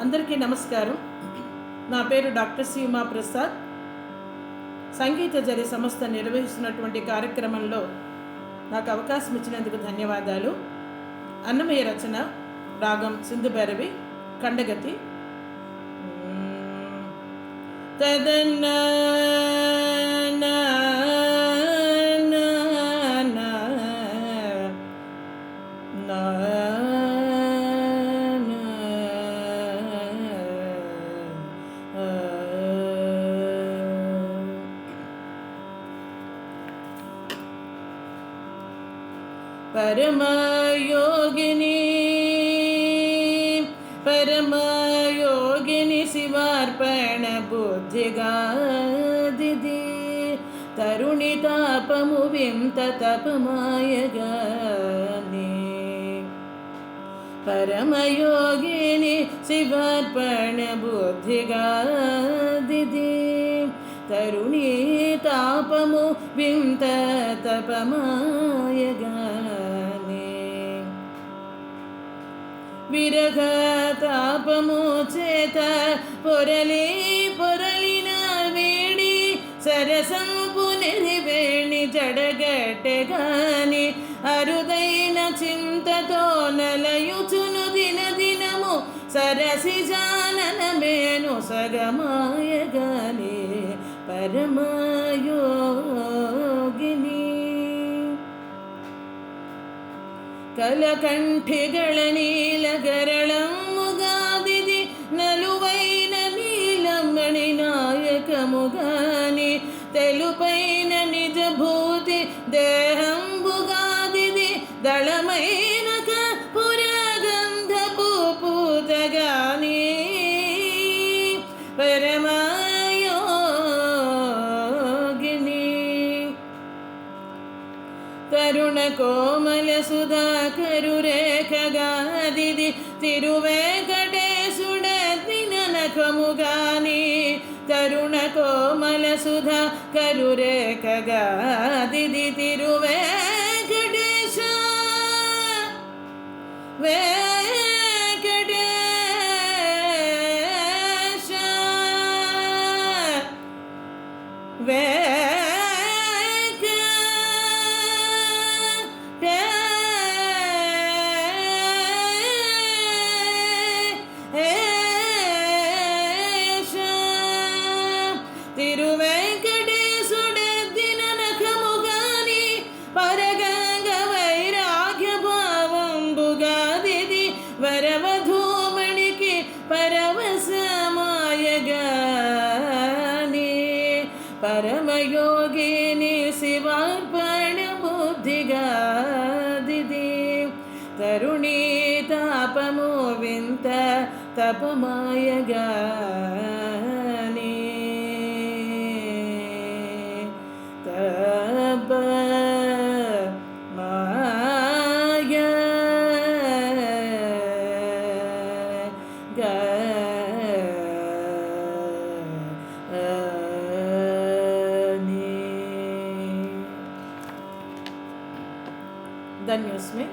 అందరికీ నమస్కారం. నా పేరు డాక్టర్ సీమా ఉమా ప్రసాద్. సంగీత జరి సంస్థ నిర్వహిస్తున్నటువంటి కార్యక్రమంలో నాకు అవకాశం ఇచ్చినందుకు ధన్యవాదాలు. అన్నమయ్య రచన రాగం సింధు భైరవి ఖండగతి తదన్న परमयोगिनी। परमयोगिनि शिवार्पण तरुणितापमुविं ततपमायगानि। परमयोगिनि शिवार्पणबुद्धिगा दिदि तरुणितापमु विं ततपमायगा విరగ తాపము చేత పొరలి పొరలిన వేడి సరసంపు నెరివేణి జడగట్టెగాని అరుదైన చింతతో నలయుచును దిన దినము సరసి జానన మేను సగమాయగానే ಪರಮಯೋಗಿನಿ ಕಲಕಂಠಿಗಳ ನೀಲಗರಳಮ್ಮುಗಾದಿದಿ తెలుపైన నిజభూతి దేహంబుగాదిది దళమైన పురగంధపు పూతగాని. పరమాయోగిని తరుణ కోమల సుధాకరు రేఖగాదిది తిరువేకటేశుడనకముగాని తరుణ కో ಸುಧ ಕರುರೆ ಕಗಾದಿದಿ ತಿರುವೆ ಗಣೇಶ ವೇಂಕಟೇಶ ವೇ పరమయోగిని శివార్పణ బుద్ధిగాదిది తరుణీ తాపము వింత తపమాయగా. ధన్యోస్మి